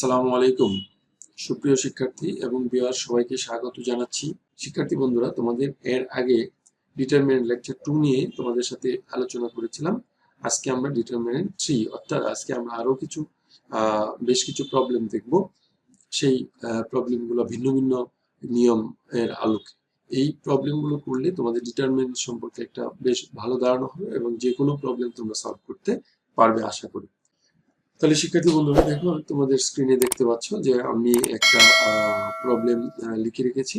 আসসালামু আলাইকুম। সুপ্রিয় শিক্ষার্থী এবং বিহার সবাইকে স্বাগত জানাচ্ছি। শিক্ষার্থী বন্ধুরা, তোমাদের এর আগে ডিটারমিনেন্ট লেকচার টু নিয়ে তোমাদের সাথে আলোচনা করেছিলাম। আজকে আমরা ডিটারমিনেন্ট থ্রি অর্থাৎ আজকে আমরা আরও কিছু বেশ কিছু প্রবলেম দেখব। সেই প্রবলেমগুলো ভিন্ন ভিন্ন নিয়ম এর আলোকে। এই প্রবলেমগুলো করলে তোমাদের ডিটারমিনেন্ট সম্পর্কে একটা বেশ ভালো ধারণা হবে এবং যে কোনো প্রবলেম তোমরা সলভ করতে পারবে, আশা করি। তাহলে শিক্ষার্থী বন্ধুরা, দেখো, তোমাদের স্ক্রিনে দেখতে পাচ্ছ যে আমি একটা প্রবলেম লিখে রেখেছি।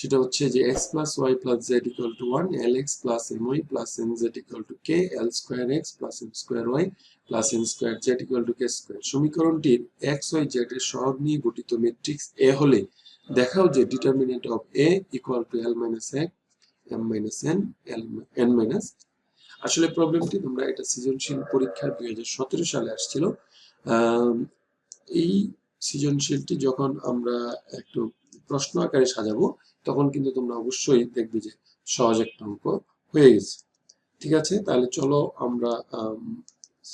সেটা হচ্ছে যে x plus y plus z equal to one l x plus m y plus n z equal to k l square x plus m square y plus n square z equal to k square সমীকরণটির x Y Z এর সহগ নিয়ে গঠিত matrix A হলে দেখাও যে determinant of A equal to l minus এক m minus n l n minus আসলে প্রবলেমটি তোমরা এটা সৃজনশীল পরীক্ষা দুই সালে আসছিল। এই সৃজনশীলটি যখন আমরা একটু প্রশ্ন আকারে সাজাবো, তখন কিন্তু তোমরা অবশ্যই দেখবে যে সহজ একটা অঙ্ক হয়ে গেছে। ঠিক আছে? তাহলে চলো আমরা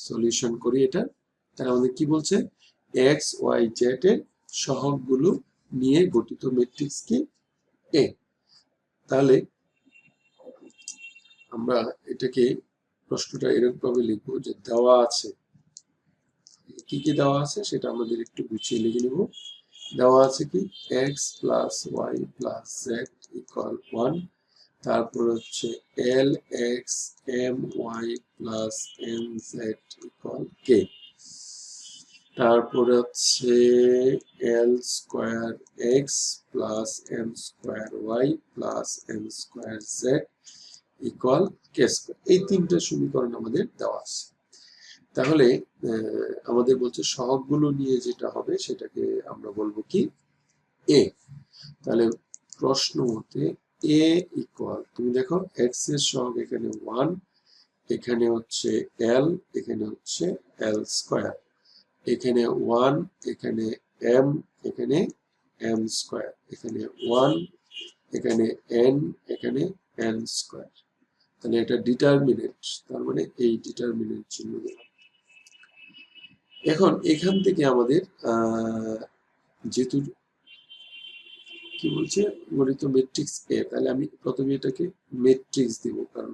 সলিউশন করি এটা। তাহলে আমাদের কি বলছে? এক্স ওয়াই জেড এর সহগগুলো নিয়ে গঠিত ম্যাট্রিক্স কি এ তাহলে আমরা এটাকে প্রশ্নটা এরকম ভাবে লিখব যে দেওয়া আছে। কি কি দেওয়া আছে সেটা আমাদের একটু গুছিয়ে লিখে নেব। দেওয়া আছে কি? X plus y plus z equal one তারপর হচ্ছে l x m y plus m z equal k তারপরে হচ্ছে l square x plus m square y plus m square z equal k square এই তিনটা সমীকরণ আমাদের দেওয়া আছে। তাহলে আমাদের বলছে সহগগুলো নিয়ে যেটা হবে সেটাকে আমরা বলব কি? এ তাহলে প্রশ্ন মতে এ ইকুয়াল তুমি দেখো এক্সের সহগ এখানে ওয়ান এখানে হচ্ছে এল এখানে হচ্ছে এল স্কোয়ার এখানে ওয়ান এখানে এম এখানে এম স্কোয়ার এখানে ওয়ান এখানে এন এখানে এন স্কোয়ার তাহলে এটা ডিটারমিনেন্ট তার মানে এই ডিটারমিনেন্ট চিহ্ন দিলাম এখন এখান থেকে আমাদের যেহেতু কি বলছে? গণিত ম্যাট্রিক্স এ তাহলে আমি প্রথমে এটাকে ম্যাট্রিক্স দিব, কারণ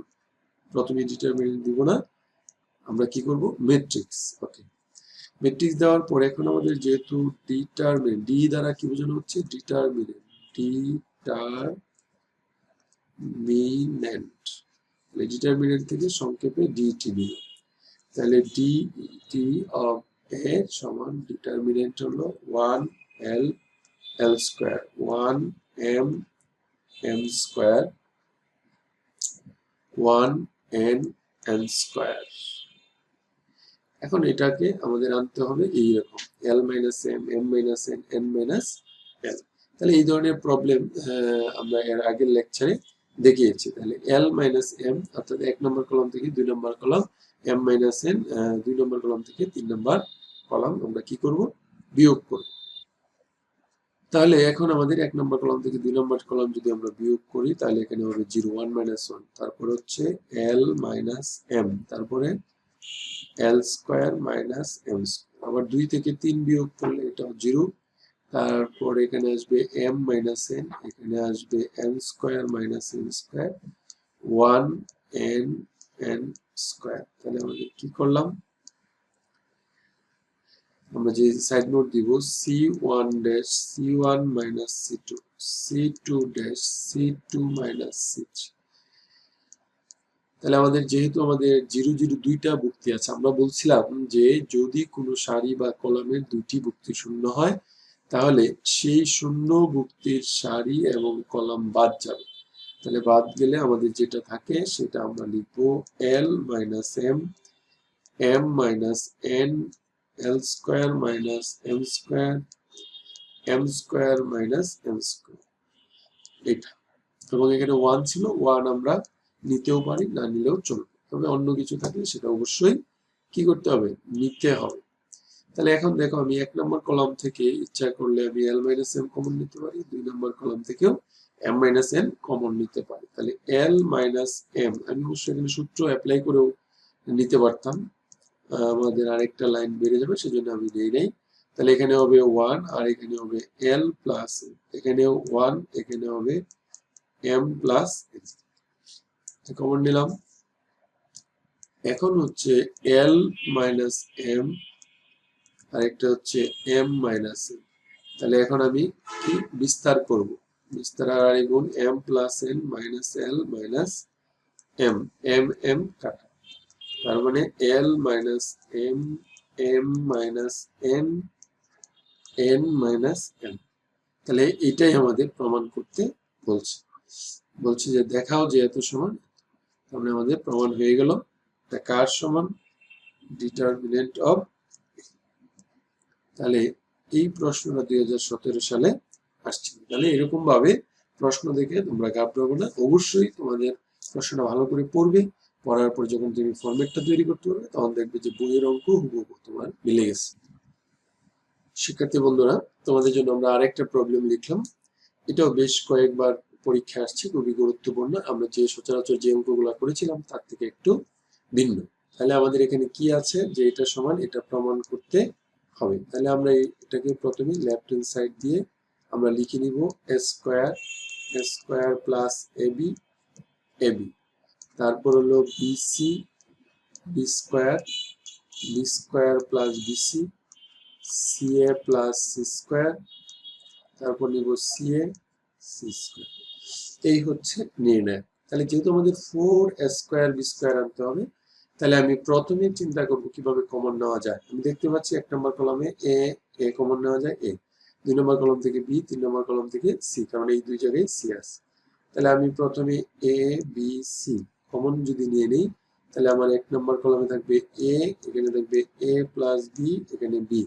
প্রথমে ডিটারমিনেন্ট দিব না। আমরা কি করব? ম্যাট্রিক্স ওকে ম্যাট্রিক্স দেওয়ার পর এখন আমাদের যেহেতু ডিটারমিনেন্ট ডি দ্বারা কি বোঝানো হচ্ছে? ডিটারমিনেন্ট ডিটারমিনেন্ট ডিটারমিনেন্ট থেকে সংক্ষেপে ডিটি নিল তাহলে ডি টি অফ এ সমান ডিটারমিনেন্ট হলো one l l square one m m square one n n square এখন এটাকে আমাদের আনতে হবে এইরকম l minus m m minus n n minus l তাহলে এই ধরনের প্রবলেম আমরা এর আগের লেকচারে দেখিয়েছি। তাহলে এল মাইনাস এম অর্থাৎ এক নম্বর কলম থেকে দুই নম্বর কলম এম মাইনাস এন দুই নম্বর কলম থেকে তিন নম্বর কলম, আমরা কি করব? বিয়োগ করব। তাহলে এখন আমাদের এক নম্বর কলম থেকে দুই নম্বর কলম যদি আমরা বিয়োগ করি, তাহলে এখানে হবে জিরো ওয়ান মাইনাস ওয়ান। তারপর হচ্ছে এল মাইনাস এম। তারপরে এল স্কোয়ার মাইনাস এম আবার দুই থেকে তিন বিয়োগ করলে এটা জিরো। তারপর এখানে আসবে এম মাইনাস এন। এখানে আসবে n square minus n square. One n n square. তাহলে আমাদের কি করলাম? আমরা যে সাইড নোট দিব C one dash C one minus C two C two dash C two minus C তাহলে আমাদের যেহেতু আমাদের জিরো জিরো দুইটা ভুক্তি আছে, আমরা বলছিলাম যে যদি কোনো সারি বা কলামের দুটি ভুক্তি শূন্য হয়, তাহলে সেই শূন্য ভুক্তির সারি এবং কলাম বাদ যাবে। তাহলে বাদ গেলে আমাদের যেটা থাকে, সেটা আমরা লিখব l minus m m minus n l square minus m square m square minus m square এবং এখানে ওয়ান ছিল ওয়ান আমরা নিতেও পারি, না নিলেও চলবে। তবে অন্য কিছু থাকলে সেটা অবশ্যই কি করতে হবে? নিতে হবে। তাহলে এখন দেখো, আমি এক নম্বর কলাম থেকে ইচ্ছা করলে আমি এল মাইনাস এম কমন নিতে পারি, দুই নম্বর কলাম থেকেও এম মাইনাস এন কমন নিতে পারি। তাহলে এল মাইনাস এম আমি অবশ্যই এখানে সূত্র অ্যাপ্লাই করেও নিতে পারতাম। আমাদের আরেকটা লাইন বেড়ে যাবে, সেজন্য আমি নেই নাই। তাহলে এখানে হবে ওয়ান আর এখানে হবে এল প্লাস এখানে ওয়ান এখানে হবে এম প্লাস কমন নিলাম। এখন হচ্ছে এল মাইনাস এম আর একটা হচ্ছে এম মাইনাস এম তাহলে এখন আমি কি? বিস্তার করব। বিস্তার আর গুণ m plus n minus l minus m m m কাটা। তার মানে l minus m m minus n n minus m তাহলে এটাই আমাদের প্রমাণ করতে বলছে। বলছে যে দেখাও যে এত সমান তাহলে আমাদের প্রমাণ হয়ে গেল। তা কার সমান? ডিটারমিনেন্ট অফ তাহলে এই প্রশ্নটা দুই হাজার সতেরো সালে আসছে। তাহলে এরকম ভাবে প্রশ্ন দেখে তোমরা ঘাবড়াবো না। অবশ্যই তোমাদের প্রশ্নটা ভালো করে পড়বে। পড়ার পর যখন তুমি ফরম্যাটটা তৈরি করতে পারবে, তখন দেখবে যে বইয়ের অঙ্ক হুবহু তোমার মিলে গেছে। শিক্ষার্থী বন্ধুরা, তোমাদের জন্য আমরা আরেকটা প্রবলেম লিখলাম। এটাও বেশ কয়েকবার পরীক্ষা আসছে, খুবই গুরুত্বপূর্ণ। আমরা যে সচরাচর যে অঙ্কগুলো করেছিলাম, তার থেকে একটু ভিন্ন। তাহলে আমাদের এখানে কি আছে? যে এটা সমান, এটা প্রমাণ করতে হবে। তাহলে আমরা এটাকে প্রথমে লেফট হ্যান্ড সাইড দিয়ে আমরা লিখে নিব A square A square plus AB AB তারপর হলো BC B square B square plus BC CA plus C square তারপর নিব সিএ সি স্কোয়ার এই হচ্ছে নির্ণয়। তাহলে যেহেতু আমাদের ফোর স্কোয়ার বি স্কোয়ার আনতে হবে, তাহলে আমি প্রথমে চিন্তা করব কীভাবে কমন নেওয়া যায়। আমি দেখতে পাচ্ছি এক নম্বর কলমে এ এ কমন নেওয়া যায় এ দুই নম্বর কলম থেকে বি তিন নম্বর কলম থেকে সি কারণ এই দুই জায়গায় সি আছে। তাহলে আমি প্রথমে এ বি সি কমন যদি নিয়ে নিই, তাহলে আমার এক নম্বর কলমে থাকবে এ এখানে থাকবে এ প্লাস বি এখানে বি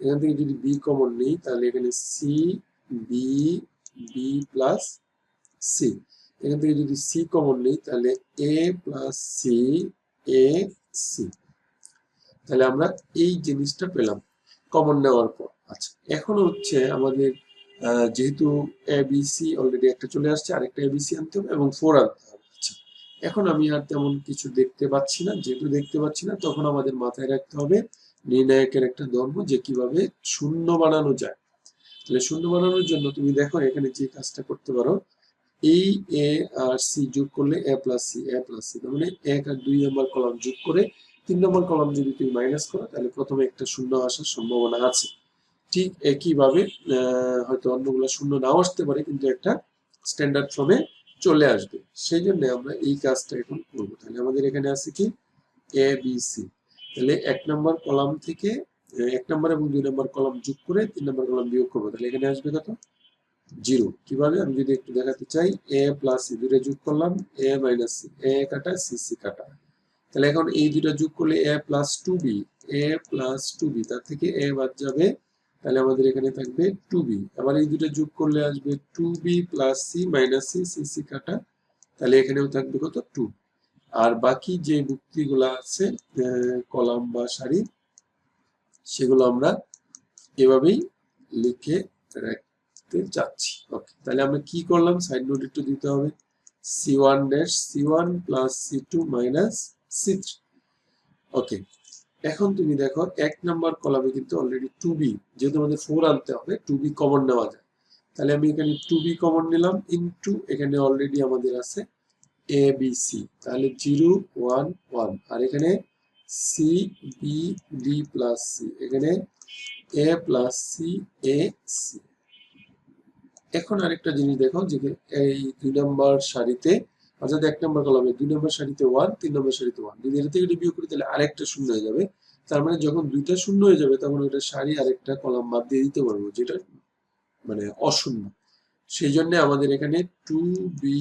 এখান থেকে যদি বি কমন নেই, তাহলে এখানে C B B plus C এখান থেকে যদি সি কমন নেই, তাহলে A plus C A C তাহলে আমরা এই জিনিসটা পেলাম কমন নেওয়ার পর। আচ্ছা এখন হচ্ছে আমাদের যেহেতু এ বি সি অলরেডি একটা চলে আসছে, আরেকটা এ বি সি আনতে হবে এবং ফোর আনতে হবে। এখন আমি আর তেমন কিছু দেখতে পাচ্ছি না। যেহেতু দেখতে পাচ্ছি না, তখন আমাদের মাথায় রাখতে হবে নির্ণায়কের একটা ধর্ম যে কীভাবে শূন্য বানানো যায়। তাহলে শূন্য বানানোর জন্য তুমি দেখো এখানে যে কাজটা করতে পারো, এই এ আর সি যোগ করলে A plus C A plus C মানে এক আর দুই নম্বর কলাম যোগ করে তিন নম্বর কলাম যদি তুমি মাইনাস করো, তাহলে প্রথমে একটা শূন্য আসার সম্ভাবনা আছে। ঠিক একইভাবে হয়তো অন্যগুলো শূন্য নাও আসতে পারে, কিন্তু একটা স্ট্যান্ডার্ড ফর্মে চলে আসবে। সেই জন্য আমরা এই কাজটা এখন করব। তাহলে আমাদের এখানে আছে কি? এ বি সি তাহলে এক নম্বর কলাম থেকে এক নম্বর এবং দুই নম্বর কলাম যোগ করে তিন নম্বর কলাম বিয়োগ করব। তাহলে এখানে আসবে কত? জিরো। কীভাবে? আমি যদি একটু দেখাতে চাই এ প্লাস সি দুটো যোগ করলাম এ মাইনাস সি এ কাটা সি সি কাটা। তাহলে এখন এই দুটো যোগ করলে A plus two B A plus two B তার থেকে এ বাদ যাবে তাহলে আমাদের এখানে থাকবে টু বি আবার এই দুটো যোগ করলে আসবে two B plus C minus C C C কাটা, তাহলে এখানেও থাকবে কত? টু আর বাকি যে বুক্তিগুলো আছে কলাম বা সারি, সেগুলো আমরা এভাবেই লিখে রাখতে যাচ্ছি ওকে তাহলে আমরা কি করলাম? সাইড নোট একটু দিতে হবে। C one dash C one plus C two minus C three okay এখন তুমি দেখো, এক নাম্বার কলামে কিন্তু অলরেডি টু বি যেহেতু আমাদের ফোর আনতে হবে টু বি কমন নেওয়া যায়। তাহলে আমি এখানে টু বি কমন নিলাম ইনটু এখানে অলরেডি আমাদের আছে এ বি সি তাহলে জিরো ওয়ান ওয়ান আর এখানে C B D plus C এখানে A plus C A C এখন আরেকটা জিনিস দেখো, যে এই দুই নম্বর সারিতে অর্থাৎ এক নম্বর কলামে দুই নম্বর সারিতে ওয়ান তিন নম্বর সারিতে ওয়ান যদি এটা থেকে বিয়োগ করি, তাহলে আরেকটা শূন্য হয়ে যাবে। তার মানে যখন দুইটা শূন্য হয়ে যাবে, তখন ওইটা সারি আরেকটা কলাম বাদ দিয়ে দিতে পারব, যেটা মানে অশূন্য। সেই জন্য আমাদের এখানে two B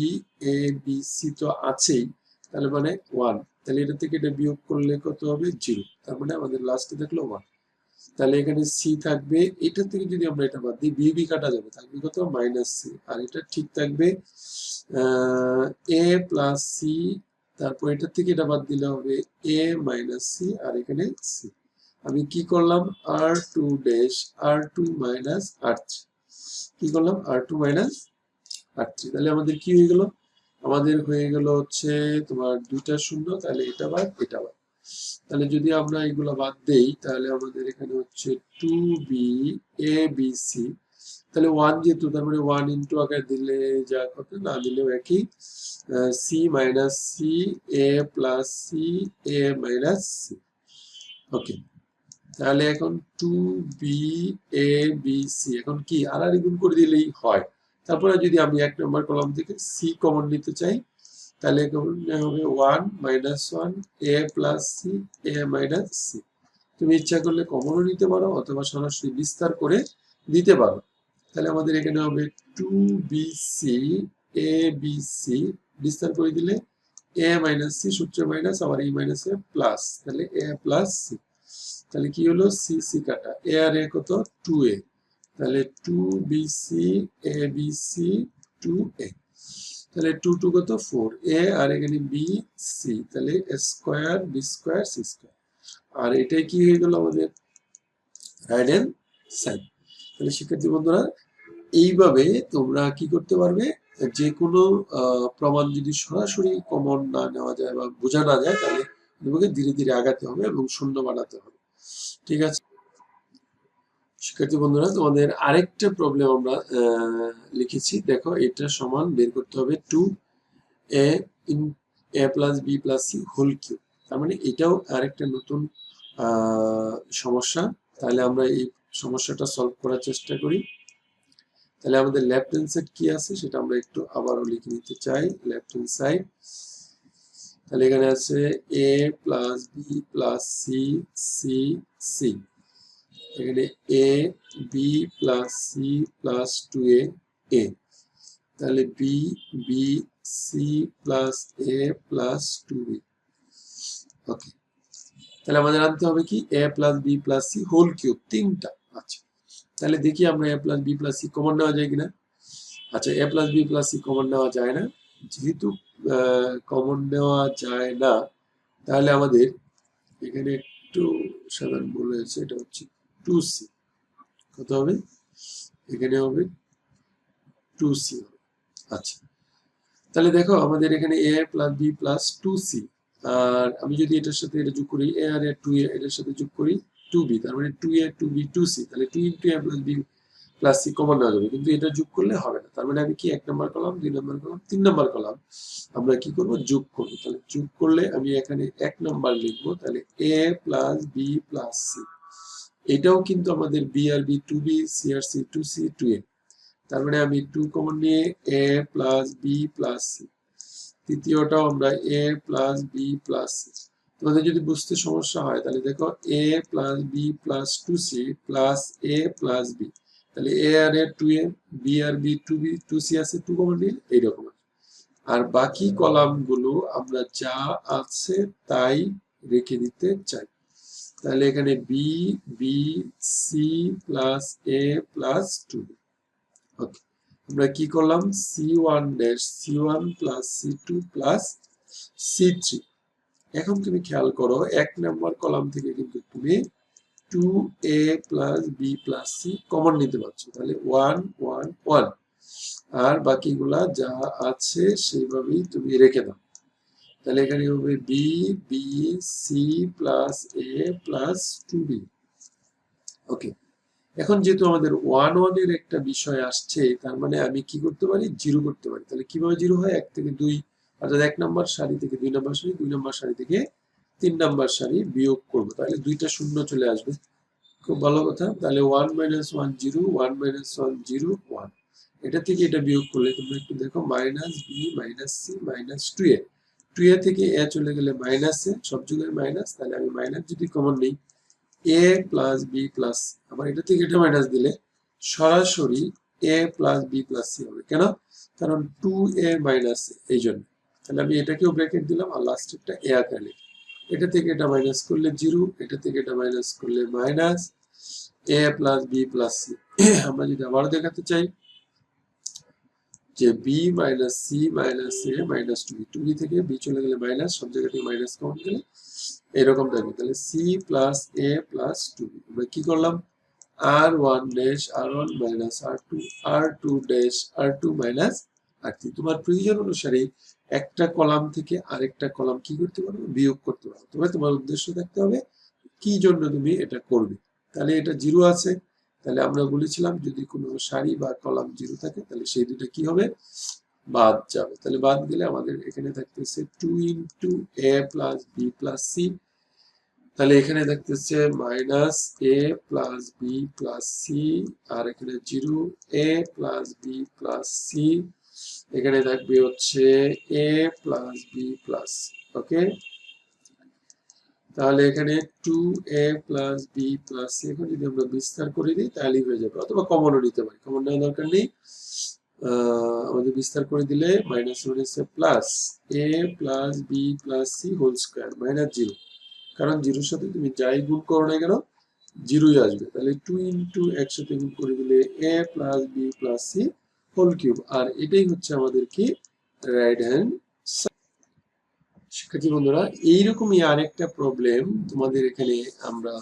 A B C তো আছেই। তাহলে মানে ওয়ান তাহলে এটা থেকে এটা বিয়োগ করলে কত হবে? জিরো তার মানে আমাদের লাস্টে থাকল ওয়ান তাহলে এখানে সি থাকবে এটা থেকে যদি আমরা এটা বাদ দিই বি বি কাটা যাবে, থাকবে কত? মাইনাস সি আর এটা ঠিক থাকবে এ প্লাস সি তারপর এটা থেকে এটা বাদ দিলে হবে এ মাইনাস সি আর এখানে সি আমি কি করলাম? R two dash R two minus আর কি করলাম? আর টু মাইনাস আর তাহলে আমাদের কি হয়ে গেল? আমাদের হয়ে গেল হচ্ছে তোমার দুইটা শূন্য, তাহলে এটা বাদ এটা বাদ। তাহলে যদি আমরা এগুলো বাদ দেই, তাহলে আমাদের এখানে হচ্ছে two B A B C তাহলে ওয়ান যেহেতু, তার মানে ওয়ান ইন্টু আকার দিলে যা কত না দিলেও একই। C minus C A plus C A minus C okay তাহলে এখন two B A B C এখন কি আর আর গুণ করে দিলেই হয়। তারপরে যদি আমি এক নম্বর কলাম থেকে সি কমন নিতে চাই তাহলে হবে one minus one A plus C A minus C তুমি ইচ্ছা করলে কমনও নিতে পারো অথবা সরাসরি বিস্তার করে দিতে পারো। তাহলে আমাদের এখানে হবে two B C A B C বিস্তার করে দিলে এ মাইনাস সি সূত্র মাইনাস আবার এই মাইনাস এ প্লাস তাহলে এ প্লাস সি তাহলে কি হলো? সি সি কাটা। এ আর এ কত? টু এ তাহলে two B C A B C two A তাহলে টু টু কত? ফোর এ আর এখানে বি সি তাহলে square B square C square আর এটাই কি হয়ে গেল আমাদের? রাইট হ্যান্ড সাইড তাহলে শিক্ষার্থী বন্ধুরা, এইভাবে তোমরা কি করতে পারবে? যে কোনো প্রমাণ যদি সরাসরি কমন না নেওয়া যায় বা বোঝা না যায়, তাহলে তোমাকে ধীরে ধীরে আগাতে হবে এবং শূন্য বানাতে হবে। ঠিক আছে? শিক্ষার্থী বন্ধুরা, তোমাদের আরেকটা প্রবলেম আমরা লিখেছি। দেখো, এটা সমান বের করতে হবে two A in A plus B plus C whole cube তার মানে এটাও আরেকটা নতুন সমস্যা। তাহলে আমরা এই সমস্যাটা সলভ করার চেষ্টা করি। তাহলে আমাদের লেফট হ্যান্ড সাইড কি আছে, সেটা আমরা একটু আবারও লিখে নিতে চাই। লেফট হ্যান্ড সাইড তাহলে এখানে আছে A plus B plus C C C এখানে A B plus C plus two A A তাহলে B B C plus A plus two B okay তাহলে আমাদের আনতে হবে কি? A plus B plus C whole cube তিনটা। আচ্ছা। তাহলে দেখি আমরা A plus B plus C common নেওয়া যায় কিনা? আচ্ছা A plus B plus C common নেওয়া যায় না। যেহেতু কমন নেওয়া যায় না, তাহলে আমাদের এখানে একটু সাধারণ হয়েছে, এটা হচ্ছে টু সি কত হবে? এখানে হবে টু সি আচ্ছা। তাহলে দেখো, আমাদের এখানে A plus B plus two C আর আমি যদি এটার সাথে এটা যোগ করি এ আর এ টু এ এটার সাথে যোগ করি টু বি তার মানে two A two B two C তাহলে two into A plus B plus C common নেওয়া যাবে। কিন্তু এটা যোগ করলে হবে না। তার মানে আমি কি এক নম্বর কলাম দুই নম্বর কলাম তিন নম্বর কলাম আমরা কি করব? যোগ করব। তাহলে যোগ করলে আমি এখানে এক নম্বর লিখব। তাহলে A plus B plus C এটাও কিন্তু আমাদের বি আর B two B C R C two C two A তার মানে আমি টু কমন নিয়ে A plus B plus C তৃতীয়টাও আমরা A plus B plus C তোমাদের যদি বুঝতে সমস্যা হয়, তাহলে দেখো A plus B plus two C plus A plus B তাহলে এ আর A two A B R B two B two C আছে টু কমন নিয়ে এইরকম। আর বাকি কলামগুলো আমরা যা আছে তাই রেখে দিতে চাই। তাহলে এখানে B B C plus A plus two okay আমরা কি করলাম? C one dash C one plus C two plus C three এখন তুমি খেয়াল করো, এক নম্বর কলাম থেকে কিন্তু তুমি two a plus b plus c common নিতে পারছ। তাহলে ওয়ান ওয়ান ওয়ান আর বাকিগুলা যা আছে সেইভাবেই তুমি রেখে দাও। তাহলে এখানে হবে B B C plus A plus two B okay এখন যেহেতু আমাদের ওয়ান ওয়ানের একটা বিষয় আসছে, তার মানে আমি কি করতে পারি? জিরো করতে পারি। তাহলে কীভাবে জিরো হয়? এক থেকে দুই, অর্থাৎ এক নম্বর সারি থেকে দুই নম্বর সারি, দুই নম্বর সারি থেকে তিন নম্বর সারি বিয়োগ করব। তাহলে দুইটা শূন্য চলে আসবে। খুব ভালো কথা। তাহলে one minus one zero one minus one zero one এটা থেকে এটা বিয়োগ করলে তোমরা একটু দেখো minus B minus C minus two A two A থেকে এ চলে গেলে মাইনাসে সব যুগের মাইনাস তাহলে আমি মাইনাস যদি কমন নেই, এ প্লাস বি প্লাস আবার এটা থেকে এটা মাইনাস দিলে সরাসরি A plus B plus C হবে। কেন? কারণ টু এ মাইনাস এই জন্য। তাহলে আমি এটাকেও ব্র্যাকেট দিলাম আর লাস্টেরটা এ আকারে এটা থেকে এটা মাইনাস করলে জিরো এটা থেকে এটা মাইনাস করলে minus A plus B plus C আমরা যদি আবার দেখাতে চাই যে B minus C minus A minus two B two B থেকে বি চলে গেলে মাইনাস সব জায়গা থেকে মাইনাস কমন গেলে এরকম থাকবে। তাহলে C plus A plus two B আমরা কি করলাম? R one dash R one minus R two R two dash R two minus R three তোমার প্রয়োজন অনুসারে একটা কলাম থেকে আরেকটা কলাম কি করতে পারব বিয়োগ করতে পারব তবে তোমার উদ্দেশ্য থাকতে হবে, কি জন্য তুমি এটা করবে? তাহলে এটা জিরো আছে। তাহলে আমরা বলেছিলাম যদি কোনো সারি বা কলাম জিরো থাকে, তাহলে সেই দুটো কি হবে? বাদ যাবে। তাহলে বাদ গেলে আমাদের এখানে থাকতেছে two into A plus B plus C তাহলে এখানে থাকতেছে minus A plus B plus C আর এখানে zero A plus B plus C এখানে থাকবে হচ্ছে A plus B plus okay তাহলে এখানে two A plus B plus C এখন যদি আমরা বিস্তার করে দিই তাহলেই হয়ে যাবে। অথবা কমনও নিতে পারি। কমন নেওয়ার দরকার নেই। আমাদের বিস্তার করে দিলে মাইনাস ওয়ান এসে plus A plus B plus C whole square minus zero কারণ জিরোর সাথে তুমি যাই গুণ করো না কেন জিরোই আসবে। তাহলে টু ইন্টু একসাথে গুণ করে দিলে A plus B plus C whole cube আর এটাই হচ্ছে আমাদের কি? রাইট হ্যান্ড শিক্ষার্থী বন্ধুরা এইরকমই আরেকটা প্রবলেম তোমাদের এখানে আমরা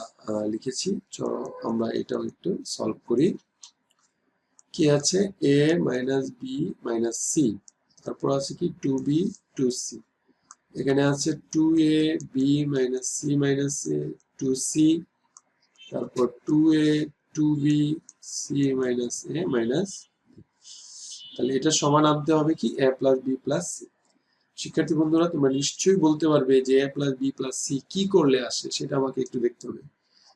লিখেছি। চলো আমরা এটাও একটু সলভ করি। কি আছে? A minus B minus C তারপর আছে কি? টু বি টু সি এখানে আছে two A B minus C minus A two C তারপর two A two B C minus A minus তাহলে এটা সমান আনতে হবে কি? A plus B plus C শিক্ষার্থী বন্ধুরা, তোমরা নিশ্চয়ই বলতে পারবে যে A plus B plus C কি করলে আসে, সেটা আমাকে একটু দেখতে হবে।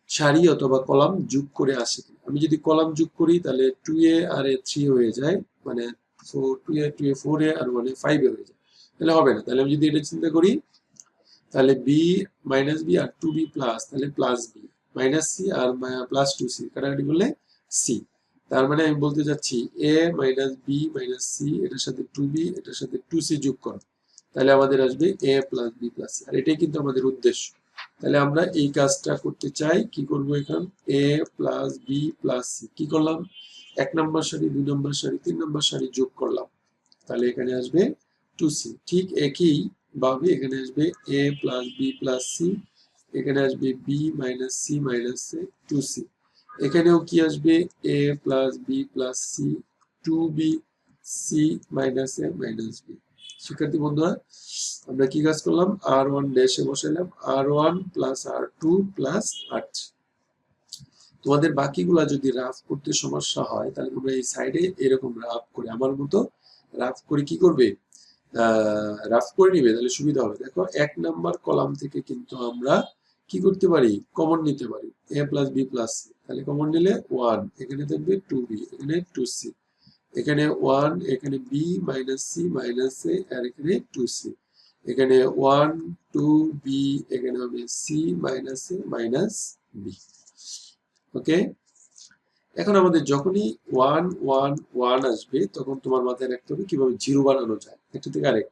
সারি অথবা কলাম যোগ করে আসে আমি যদি কলাম যোগ করি, তাহলে টু এ আর এ থ্রি হয়ে যায় মানে ফোর এ আর ওয়ান এ ফাইভ এ হয়ে যায়। তাহলে হবে না। তাহলে আমি যদি এটা চিন্তা করি, তাহলে বি মাইনাস বি আর টু বি প্লাস তাহলে প্লাস বি মাইনাস সি আর প্লাস টু সি কাটাকাটি করলে সি তার মানে আমি বলতে চাচ্ছি A minus B minus C এটার সাথে টু বি এটার সাথে টু সি যোগ করো। তাহলে আমাদের আসবে এ প্লাস বি প্লাস আর এটাই কিন্তু আমাদের উদ্দেশ্য। তাহলে আমরা এই কাজটা করতে চাই, কি করব এখন? A plus B plus C কি করলাম? এক নম্বর সারি, দুই নম্বর সারি, তিন নম্বর সারি যোগ করলাম। তাহলে এখানে আসবে টু সি ঠিক একই ভাবে এখানে আসবে a plus b plus c এখানে আসবে b minus c minus two c এখানেও কি আসবে? A plus b plus c two b c minus a minus b শিক্ষার্থী বন্ধুরা, আমরা কি কাজ করলাম? আর ওয়ান ড্যাশে বসাইলাম। R one plus R two plus আর তোমাদের বাকিগুলা যদি রাফ করতে সমস্যা হয়, তাহলে তোমরা এই সাইডে এরকম রাফ করে আমার মতো রাফ করে কি করবে? রাফ করে নিবে, তাহলে সুবিধা হবে। দেখো, এক নাম্বার কলাম থেকে কিন্তু আমরা কি করতে পারি? কমন নিতে পারি। A plus B plus C তাহলে কমন নিলে ওয়ান এখানে থাকবে টু বি এখানে টু সি এখানে ওয়ান এখানে B minus C minus A আর এখানে টু সি এখানে ওয়ান টু বি এখানে হবে C minus A minus B okay এখন আমাদের যখনই ওয়ান ওয়ান ওয়ান আসবে, তখন তোমার মাথায় রাখতে হবে কীভাবে জিরো বানানো যায়। একটা থেকে আরেক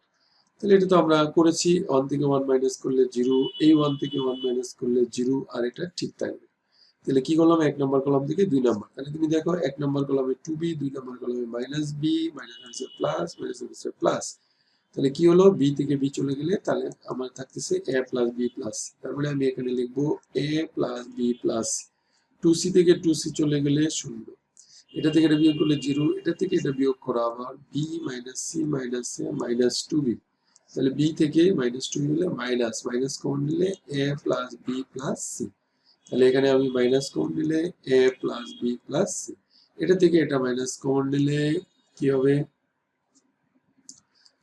তাহলে এটা তো আমরা করেছি ওয়ান থেকে ওয়ান মাইনাস করলে জিরো এই ওয়ান থেকে ওয়ান মাইনাস করলে জিরো আর এটা ঠিক থাকবে। তাহলে কি করলাম? এক নম্বর কলাম থেকে দুই নম্বর। তাহলে তুমি দেখো, এক নম্বর কলামে টু বি দুই নম্বর কলামে minus B minus plus minus plus তাহলে কি হলো? বি থেকে বি চলে গেলে তাহলে আমার থাকতেছে এ প্লাস বি প্লাস তারপরে আমি এখানে লিখব A plus B plus two C থেকে টু সি চলে গেলে শূন্য। এটা থেকে এটা বিয়োগ করলে জিরো এটা থেকে এটা বিয়োগ করা আবার। B minus C minus A minus two B তাহলে বি থেকে মাইনাস টু নিলে মাইনাস মাইনাস কমন নিলে A plus B plus C তাহলে এখানে আমি মাইনাস কমন নিলে A plus B plus C এটা থেকে এটা মাইনাস কমন নিলে কি হবে?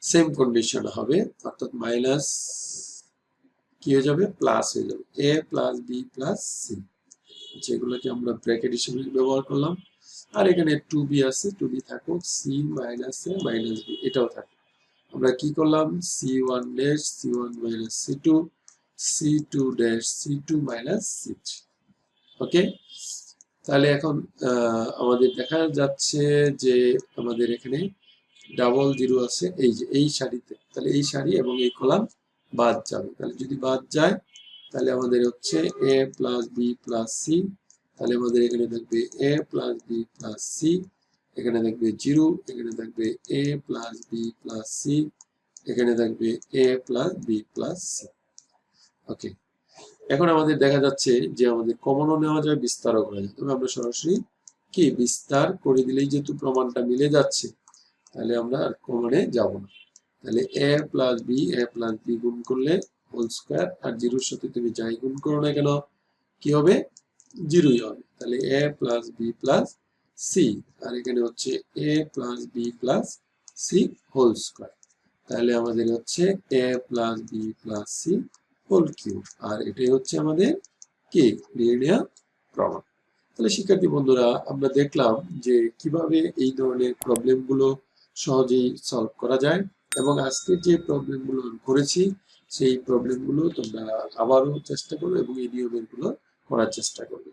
সেম কন্ডিশন হবে, অর্থাৎ মাইনাস কি হয়ে যাবে? প্লাস হয়ে যাবে। A plus B plus C যেগুলোকে আমরা ব্র্যাকেট হিসেবে ব্যবহার করলাম। আর এখানে টু বি আছে টু বি থাকুক C minus A minus B এটাও থাকে আমরা কি করলাম? C one dash C one minus C two C two dash C two minus C three okay তাহলে এখন আমাদের দেখা যাচ্ছে যে আমাদের এখানে ডাবল জিরো আছে, এই যে, এই সারিতে। তাহলে এই সারি এবং এই কলাম বাদ যাবে। তাহলে যদি বাদ যায়, তাহলে আমাদের হচ্ছে A plus B plus C তাহলে আমাদের এখানে থাকবে A plus B plus C এখানে থাকবে জিরো এখানে থাকবে A plus B plus C এখানে থাকবে A plus B plus C okay. এখন আমাদের দেখা যাচ্ছে যে আমাদের কমনও নেওয়া যায়, বিস্তারও করা যায়। তবে আমরা সরাসরি কি বিস্তার করে দিলেই যেহেতু প্রমাণটা মিলে যাচ্ছে, তাহলে আমরা আর কমনে যাব না। তাহলে A plus B A plus B গুণ করলে হোল স্কোয়ার আর জিরোর সাথে তুমি যাই গুণ করো না কেন, কি হবে? জিরোই হবে। তাহলে A plus B plus C আর এখানে হচ্ছে A plus B plus C whole square তাহলে আমাদের হচ্ছে A plus B plus C whole cube আর এটাই হচ্ছে আমাদের কে লিনিয়া প্রমাণ তাহলে শিক্ষার্থী বন্ধুরা, আমরা দেখলাম যে কীভাবে এই ধরনের প্রবলেমগুলো সহজেই সলভ করা যায় এবং আজকে যে প্রবলেমগুলো করেছি, সেই প্রবলেমগুলো তোমরা আবারও চেষ্টা করো এবং এই নিয়মেরগুলো করার চেষ্টা করবে।